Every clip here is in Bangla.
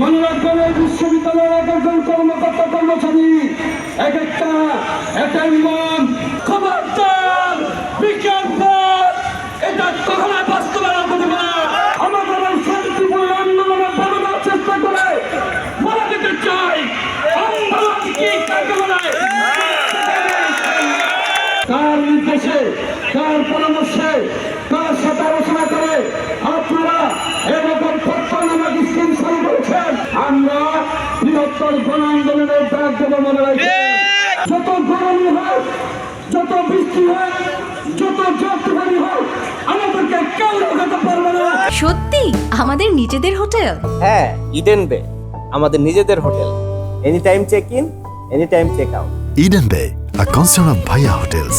মনে রাখবেন এই বিশ্ববিদ্যালয়ের এক একজন কর্মকর্তা কর্মচারী, এক একটা অ্যাটেন্ডমেন্ট খবরদার বিজ্ঞাপন, এটা কখনোই বাস্তবায়ন পারে না। আমাদের শান্তিপূর্ণ আন্দোলনে বলার চেষ্টা করে বলা দিতে চাই, আন্দোলন কি কাকে বলে কার নির্দেশে, কার পরামর্শে, কার সাথে আলোচনা মনে রাখবেন যত গরমই হোক যত বৃষ্টি হোক যত হোক আমাদেরকে কেউ রোখাতে পারবে না। সত্যি? আমাদের নিজেদের হোটেল? হ্যাঁ ইডেন বে। আমাদের নিজেদের hotel. Any time check in any time check out Eden Bay, a concern of Bhaya Hotels.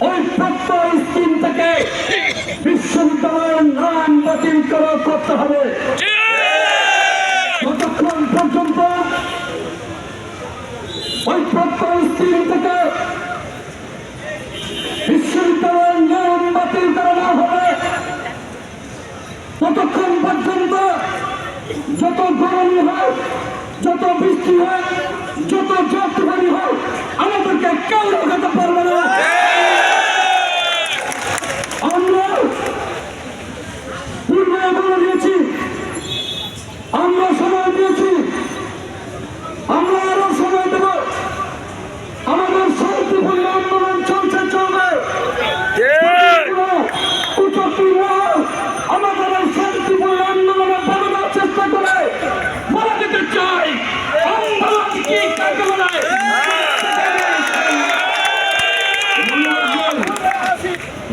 ওই প্রত্যয় স্কিম থেকে বিশ্ববিদ্যালয়ের নাম বাতিল করা করতে হবে। ওই প্রত্যয় থেকে বিশ্ববিদ্যালয়ের নিয়ম বাতিল করা হবে। ততক্ষণ পর্যন্ত যত গরমই হয়, যত বৃষ্টি হয়, যত যত্নবাড়ি হয়, আমাদেরকে কেউ রোখাতে পারবে না আমরা পূর্বে বলে দিয়েছি আমরা সময় দিয়েছি আমরা আরও সময় দেব আমাদের শান্তিপূর্ণ আন্দোলন চলছে চলবে উচকি আমাদের এই শান্তিপূর্ণ আন্দোলনে বলার চেষ্টা করে বলা দিতে চাই আন্দোলন কি কাকে বলে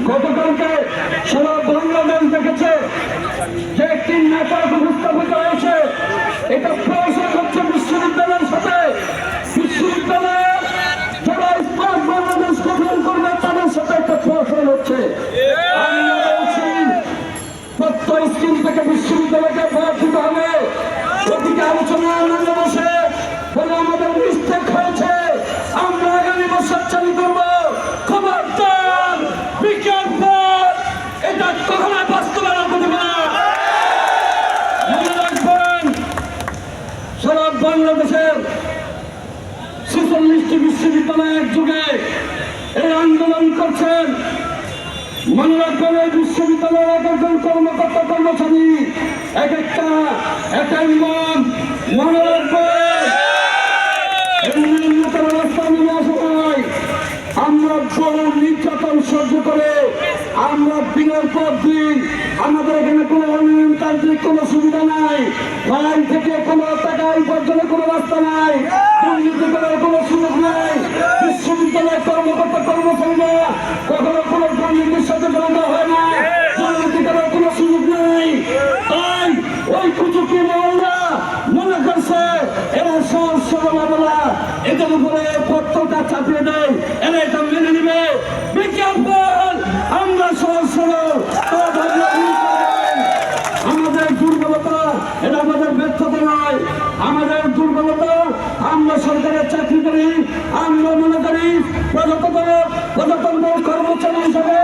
গতকালকে একটি নাটক উপস্থাপিত হয়েছে এটা প্রয়োজন হচ্ছে বিশ্ববিদ্যালয়ের সাথে। বিশ্ববিদ্যালয়ের যারা স্মার্ট বাংলাদেশ গঠন একটা প্রশ্ন হচ্ছে। প্রত্যয় স্কিম থেকে বিশ্ববিদ্যালয়কে বাদ দিতে হবে। প্রতিটি আলোচনা আনন্দ বসে বলে আমাদের মিস্টেক হয়েছে আমরা আগামী বছর চালু করব খবরদার বিজ্ঞাপন এটা কখনোই বাস্তবায়ন করতে পারে না। মনে রাখবেন সারা বাংলাদেশের ছেচল্লিশটি বিশ্ববিদ্যালয়ের যুগে এই আন্দোলন করছেন। মনে রাখবেন এই বিশ্ববিদ্যালয়ের এক একজন কর্মকর্তা, কর্মচারী, এক একটা অ্যাটেন্ডমেন্ট মনে রাখবেন আমরা বড় নির্যাতন সহ্য করে আমরা দিনের পর দিন আমাদের এখানে কোনো অনিয়মতান্ত্রিক কোনো সুবিধা নাই। লাইন থেকে কোনো টাকা উপার্জনের কোনো রাস্তা নাই। দুর্নীতি করার কোনো সুযোগ নাই। বিশ্ববিদ্যালয়ের কর্মকর্তা কর্মচারীরা কখনো কোনো দুর্নীতির সাথে জড়িত হয় না দুর্নীতি করার কোনো সুযোগ নাই। তাই ওই কুচুকি মহল্লা মনে করছে, এরা সহজ সরল বলা এদের উপরে পত্রটা চাপিয়ে দেয়। এরা এটা মেনে নিবে। বিজ্ঞাপন প্রজাতন্ত্র কর্মচারী হিসাবে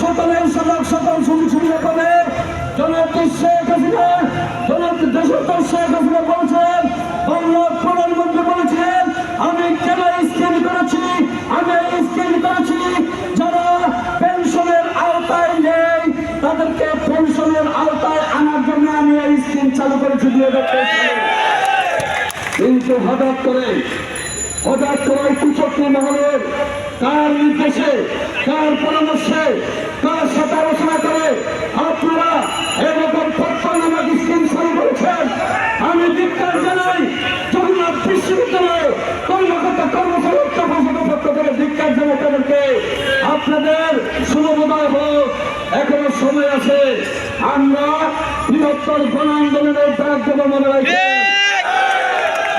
সকলের সকল সকল সুযোগ সুবিধা পাবে। জনাব শেখ হাসিনা, জনাব দেশত্তর শেখ হাসিনা বলছেন বাংলার প্রধানমন্ত্রী বলেছিলেন আমি কেন স্কিম করেছি? আমি স্কিম করেছি যারা পেনশনের আওতায় নেই, তাদেরকে পেনশনের আওতায় আনার জন্য আমি এই স্কিম চালু করেছি দুই হাজার কিন্তু হঠাৎ করে হঠাৎ করে কুচক্রী মহলের কার নির্দেশে, কার পরামর্শে, কার সাথে আলোচনা করে আপনারা এরকম তথ্যনামক স্কিম শুরু করেছেন। আমি ধিক্কার জানাই, জগন্নাথ বিশ্ববিদ্যালয়ে কর্মকর্তা কর্মচারী প্রশাসনের পক্ষ থেকে ধিক্কার জানাই তাদেরকে। আপনাদের শুভবোধয় হোক এখনও সময় আছে, আমরা বৃহত্তর গণ আন্দোলনের ডাক দেবো মনে রাখবেন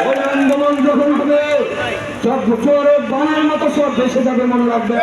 ওই আন্দোলন যখন হবে সব জোরে বানের মতো সব ভেসে যাবে মনে রাখবে।